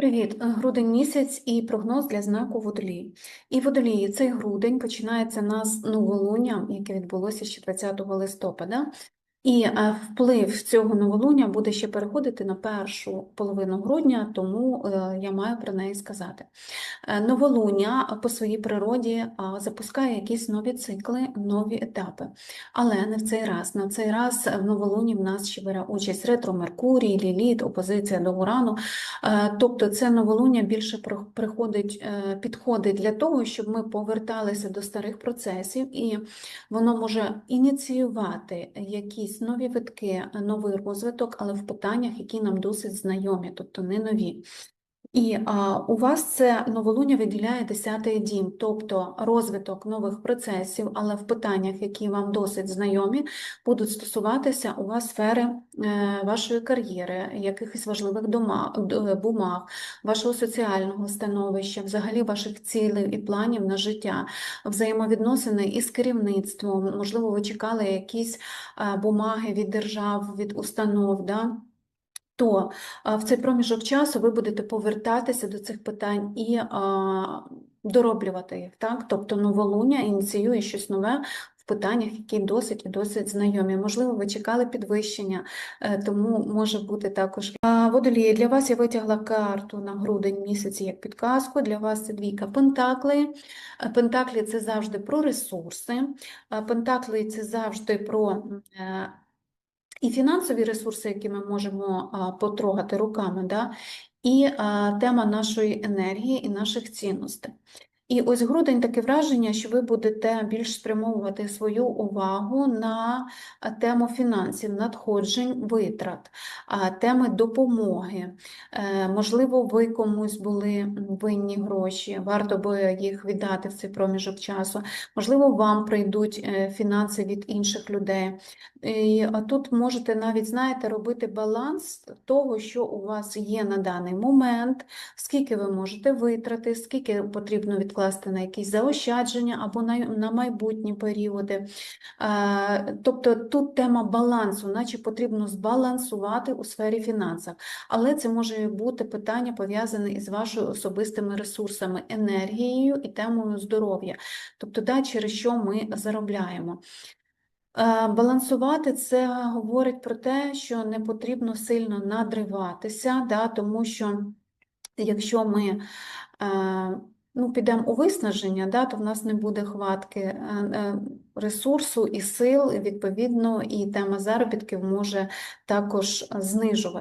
Привіт, Е, грудень місяць і прогноз для знаку Водолій. І Водолії, цей грудень починається на новолуння, яке відбулося ще 20 листопада. І е, вплив цього новолуння буде ще переходити на першу половину грудня, тому е, я маю про неї сказати. Е, Новолуння по своїй природі запускає якісь нові цикли, нові етапи. Але не в цей раз. На цей раз в новолунні в нас ще бере участь ретро Меркурій, Ліліт, опозиція до Урану. Тобто це новолуння більше приходить, підходить для того, щоб ми поверталися до старих процесів, і воно може ініціювати якісь нові витки, новий розвиток, але в питаннях, які нам досить знайомі, тобто не нові. І а, у вас це новолуння виділяє 10-й дім, тобто розвиток нових процесів, але в питаннях, які вам досить знайомі, будуть стосуватися у вас сфери е, вашої кар'єри, якихось важливих дома, бумаг, вашого соціального становища, взагалі ваших цілей і планів на життя, взаємовідносини із керівництвом. Можливо, ви чекали якісь е, бумаги від держав, від установ. Да? То в цей проміжок часу ви будете повертатися до цих питань і а, дороблювати їх, так? Тобто новолуння ініціює щось нове в питаннях, які досить і досить знайомі. Можливо, ви чекали підвищення, е, тому може бути також. Водолії, для вас я витягла карту на грудень місяці як підказку. Для вас це двійка пентаклей. Е, Пентаклі це завжди про ресурси. Пентаклі це завжди про е, і фінансові ресурси, які ми можемо потрогати руками, да? і тема нашої енергії і наших цінностей. І ось грудень таке враження, що ви будете більш спрямовувати свою увагу на тему фінансів, надходжень, витрат, теми допомоги. Е, Можливо, ви комусь були винні гроші, варто би їх віддати в цей проміжок часу. Можливо, вам прийдуть е, фінанси від інших людей. І тут можете навіть, знаєте, робити баланс того, що у вас є на даний момент, скільки ви можете витрати, скільки потрібно відкласти на якісь заощадження або на, на майбутні періоди. Е, Тобто тут тема балансу, наче потрібно збалансувати у сфері фінансів. Але це може бути питання пов'язане із вашими особистими ресурсами, енергією і темою здоров'я, тобто да, через що ми заробляємо. Е, Балансувати це говорить про те, що не потрібно сильно надриватися, да, тому що якщо ми е, ну, підемо у виснаження, да, то в нас не буде хватки е, е, ресурсу і сил, відповідно, і тема заробітків може також знижувати.